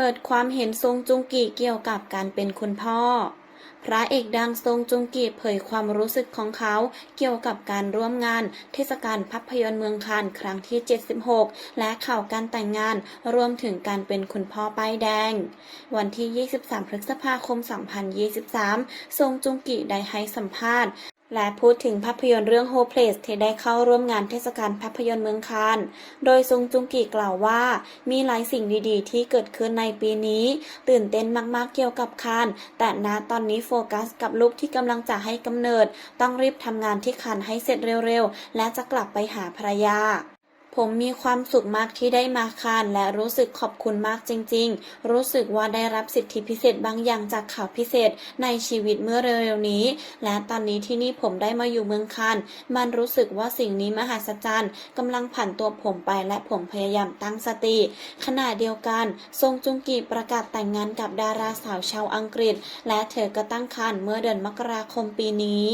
เปิดความเห็นทรงจุงกิเกี่ยวกับการเป็นคุณพ่อ พระเอกดังทรงจุงกิเผยความรู้สึกของเขาเกี่ยวกับการร่วมงาน เทศกาลภาพยนตร์เมืองคานครั้งที่ 76 และข่าวการแต่งงานรวมถึงการเป็นคุณพ่อป้ายแดง วันที่ 23 พฤษภาคม 2023 ทรงจุงกิได้ให้สัมภาษณ์ และพูดถึงภาพยนตร์เรื่อง Hopeless ที่ได้เข้าร่วมงานเทศกาลภาพยนตร์เมืองคานโดยซุงจุงกีกล่าวว่า มีหลายสิ่งดีๆ ที่เกิดขึ้นในปีนี้ ตื่นเต้นมากๆเกี่ยวกับคานแต่ณตอนนี้โฟกัสกับลูกที่กำลังจะให้กำเนิด ต้องรีบทำงานที่คานให้เสร็จเร็วๆ และจะกลับไปหาภรรยา ผมมีความสุขมากที่ได้มาคานและรู้สึกขอบคุณมากจริง ๆ รู้สึกว่าได้รับสิทธิพิเศษบางอย่างจากข่าวพิเศษในชีวิตเมื่อเร็วๆนี้ และตอนนี้ที่นี่ผมได้มาอยู่เมืองคานมันรู้สึกว่าสิ่งนี้มหัศจรรย์กำลังผ่านตัวผมไปและผมพยายามตั้งสติ ขณะเดียวกัน ทรงจุงกีประกาศแต่งงานกับดาราสาวชาวอังกฤษ และเธอก็ตั้งครรภ์เมื่อเดือนมกราคมปีนี้